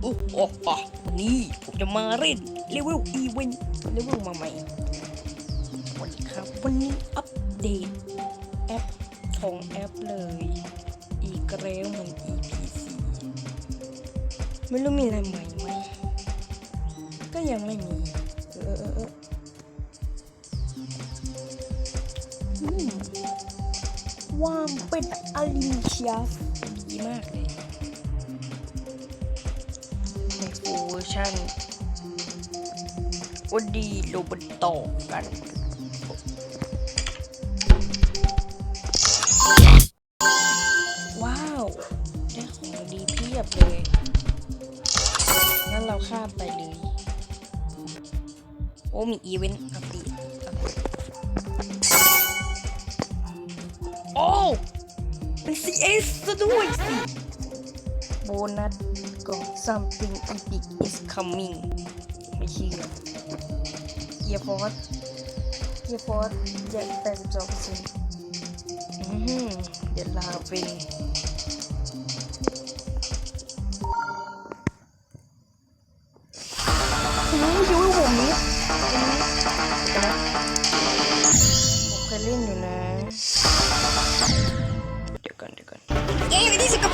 โอ้โหอะวันนี้ผมจะมาเล่นเลเวลอีเวนต์เลเวลมาใหม่วันนี้ครับ วันนี้อัปเดตแอปของแอปเลย อีกแล้วเหมัน EPC ไม่รู้มีอะไรใหม่ไหม ก็ยังไม่มีเออเออเอออืมวามเป็นอลิเชียดีมากเลย ฟูเวอร์ชันดีโรบนโตกันว้าว ได้ของดีเพียบเลย งั้นเราข้ามไปเลย โอ้ มีอีเวนต์อัปเดตอัปเดตโอ้ เป็น CS ซะด้วยสิ นัสกล่อง something epic is coming ไม่เชื่อเกียร์ฟอร์สเกียร์ฟอร์สแยกแปดสิบสองเปอร์เซ็นต์อืมเดี๋ยวลาเป็นอืมคิดว่าผมนี้เดี๋ยวนะผมเคยเล่นอยู่นะ เดี๋ยวก่อนเดี๋ยวก่อนเย้ไปที่สิบก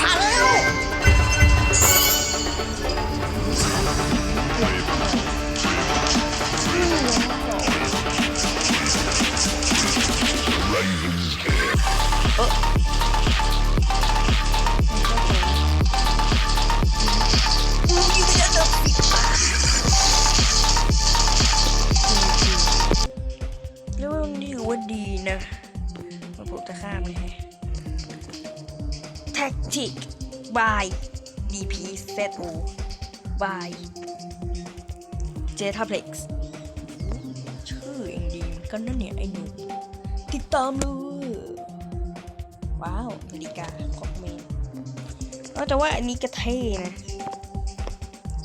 Tactic by DPZO by Jetaplex ชื่อเองดีเหมือนกันนะเนี่ย ไอ้หนูติดตามเลย ว้าวนาฬิกาของเมนเอาแต่ว่าอันนี้ก็เท่นะ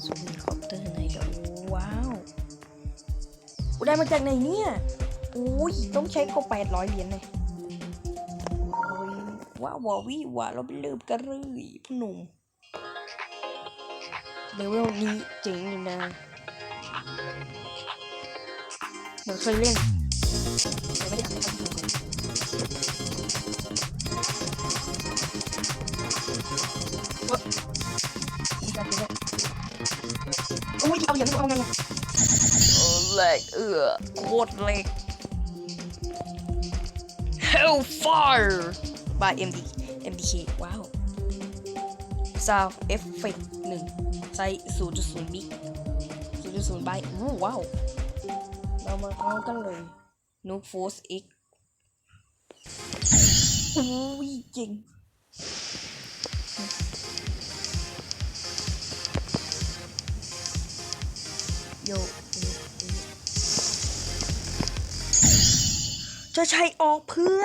ซูมคอปเตอร์ไหนก็ว้าวอุยได้มาจากไหนเนี่ย อุ้ยต้องใช้ก็แปดร้อยเหรียญเลยโอ้ย ว้าวอว้าวิว่าเราไปเริ่มกันเลยพ่อหนุ่มเลเวลนี้เจ๋งอยู่นะเหมือนเคยเล่นแต่ไม่ได้ทำให้ดูเว้ยมีการเล่นโอ้ยเอาอย่างนี้เอาไงโอ้แหลกเอือโคตรเล็ก Hellfire by MD MDK ว้าว Sound Effect 1ใช้0.0บิก0.0ไบต์อู้ว้าว เรามาเข้ากันเลย Nuke Force X อุ้ยจริงโยจะใช้ออกเพื่อ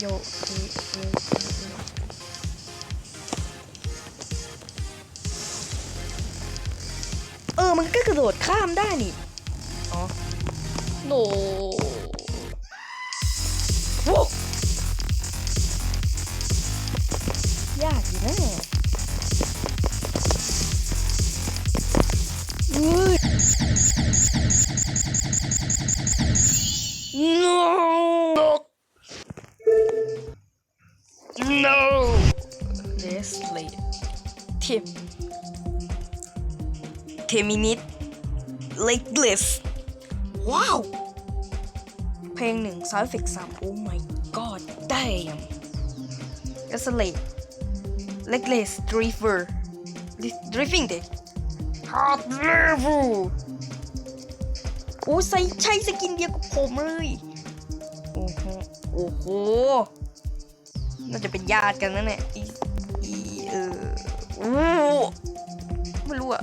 โยเอเออเอเออ มันก็กระโดดข้ามได้นี่ อ๋อโน No! Leslie. Tim. Terminate. Legless. ว้าว เพลงหนึ่งซาวด์เอฟเฟกต์สามโอ้ my god damn Leslie. Legless Driver. Driving เด็ก Hard level โอ้ใส่ใช้สกินเดียวกับผมเลย โอ้โหโอ้โห น่าจะเป็นญาติกันนะเนี่ยอีอีเออโอ้ไม่รู้อะ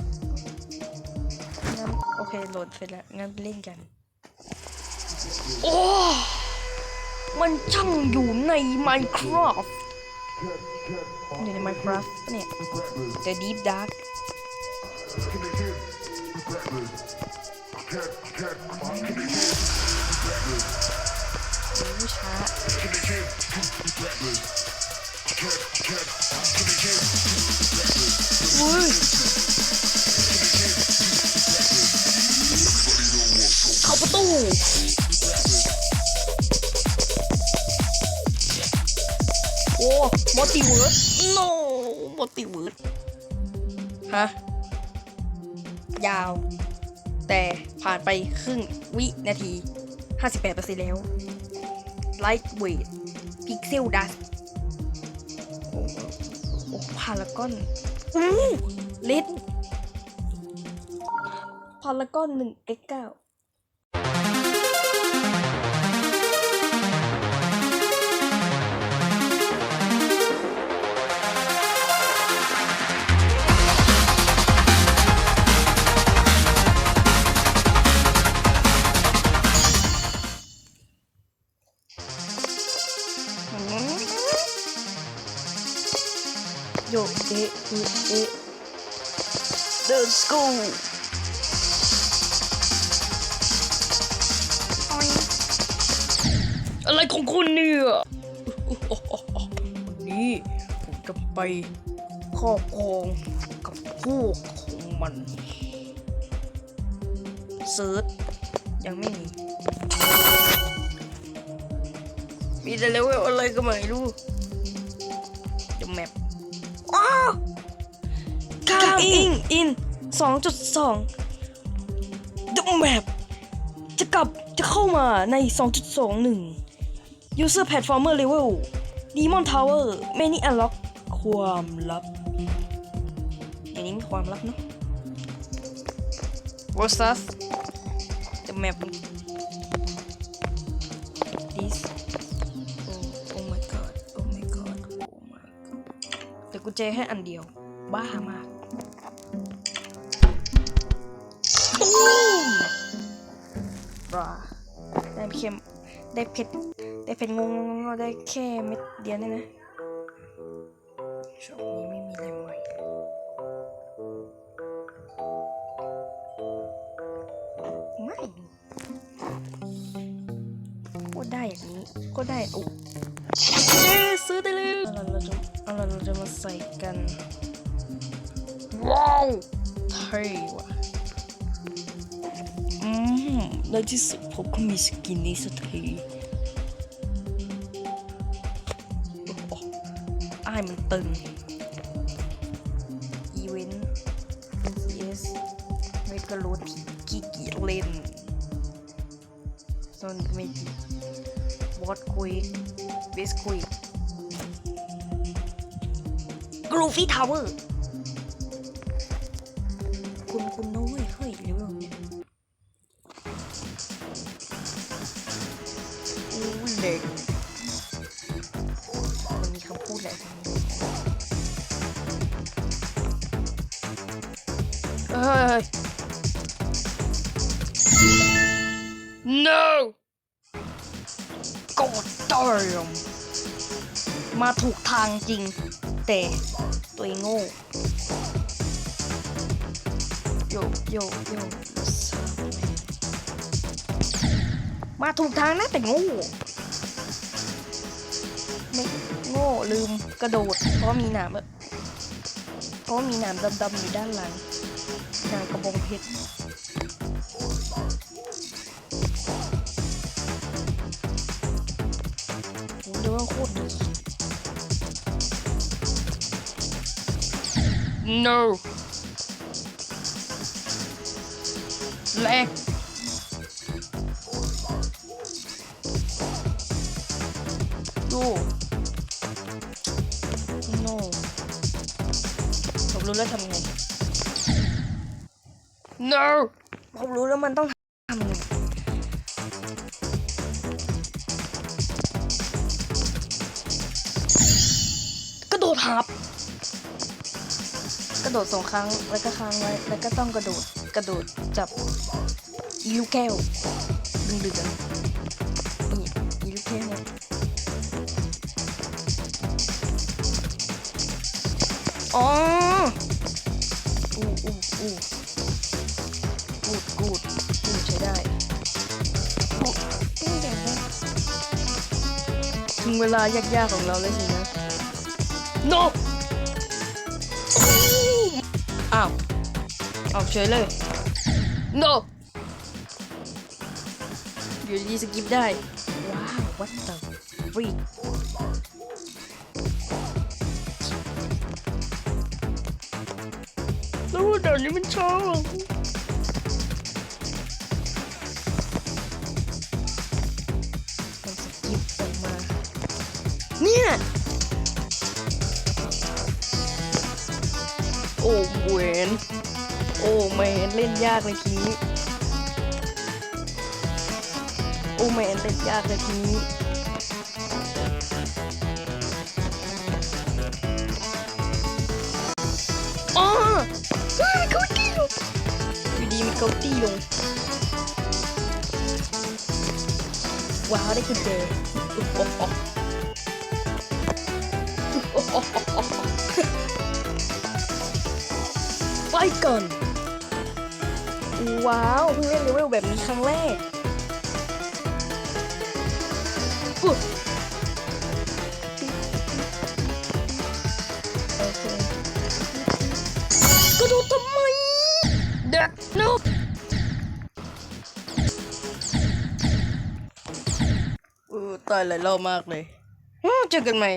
งั้นโอเคโหลดเสร็จแล้วงั้นเล่นกัน โอ้ มันช่างอยู่ใน Minecraft อยู่ใน Minecraft เนี่ย The Deep Dark อุ้ยเข้าประตูโอ้มัลติเวิร์ส no มัลติเวิร์สฮะ ยาว แต่ผ่านไปครึ่งวินาที 58%แล้ว Lightweight Pixel Dust โอ้โอ้พารากอนอู้ลิตพารากอนหนึ่งเอ็กเก้า เอะเอะเอะ Let's go อะไรของคุณเนี่ยวันนี้ผมจะไปครอบครองกับพวกของมันเซิร์ชยังไม่มี มีแต่เลเวลอะไรก็ไม่รู้ The map อ้าว Coming in 2.2 The map จะกลับจะเข้ามาใน 2.21 User Platformer Level Demon Tower Many Unlock ความลับ อย่างนี้มีความลับเนอะ Versus The map กุญแจให้อันเดียว บ้ามากตูมราได้เค็มได้เผ็ดได้เผ็ดงงงๆได้แค่เม็ดเดียวเนี่ยนะช่วงนี้ไม่มีอะไรใหม่ไม่ก็ได้อย่างนี้ก็ได้โอ้เย้ซื้อได้เลย เอาล่ะเราจะเอาล่ะเราจะมาใส่กัน ว้าวเท่ว่ะอืมในที่สุดผมก็มีสกินนี้สักทีโอ้โหอ้ายมันตึงอีเวนต์ yes ไม่ก็รู้ที่ขี้เกียจเล่นโซนเมจิวอตคุยเบสคุย กรูฟี่ทาวเวอร์ คุณคุณน้อยเฮ้ยเร็วๆเนี่ยอู้เด็กมันมีคำพูดอะไรทางนี้เฮ้ย no กดตอมมาถูกทางจริง แต่ ตัวเองโง่โยโยโยมาถูกทางนะแต่โง่ไม่โง่ลืมกระโดด เพราะมีหนามเพราะมีหนามดำๆอยู่ด้านหลังหนามกระบองเพชร no แรกดู no ผมรู้แล้วทำไง no ผมรู้แล้วมันต้องทำไงกระโดดหับ โดดสองครั้งแล้วก็ค้างไว้ แล้วก็ต้องกระโดดกระโดดจับอีลูแก้วดึงดึงนี่อีลูกแก้วเนี่ยอ๋ออู้อู้อู้กูดกูดกูดใช้ได้อู้อู้เดี๋ยวถึงเวลายากๆของเราแล้วสินะ no อ้าว ออกเฉยเลย no อยู่ดีสกิปได้ ว้าว what the freak แล้วว่าเดี๋ยวนี้มันช้า อ้เวนโอ้แมนเล่นยากเลยทีนี้โอ้แมนเล่นยากเลยทีนี้อ๋อเฮ้เกาตีลงอยู่ดีมีเกาตีลงว้าวได้กุญแจอุ๊บโอ๊ะโอ๊ะอุ๊บอ๊อ๊ะ อ๊ะโอ๊ะไปก่อน ว้าวเพิ่งเล่นเลเวลแบบนี้ครั้งแรกอุ๊ยโอเคกระโดดทำไมเด็กนกเออตายหลายรอบมากเลยอืมเจอกันใหม่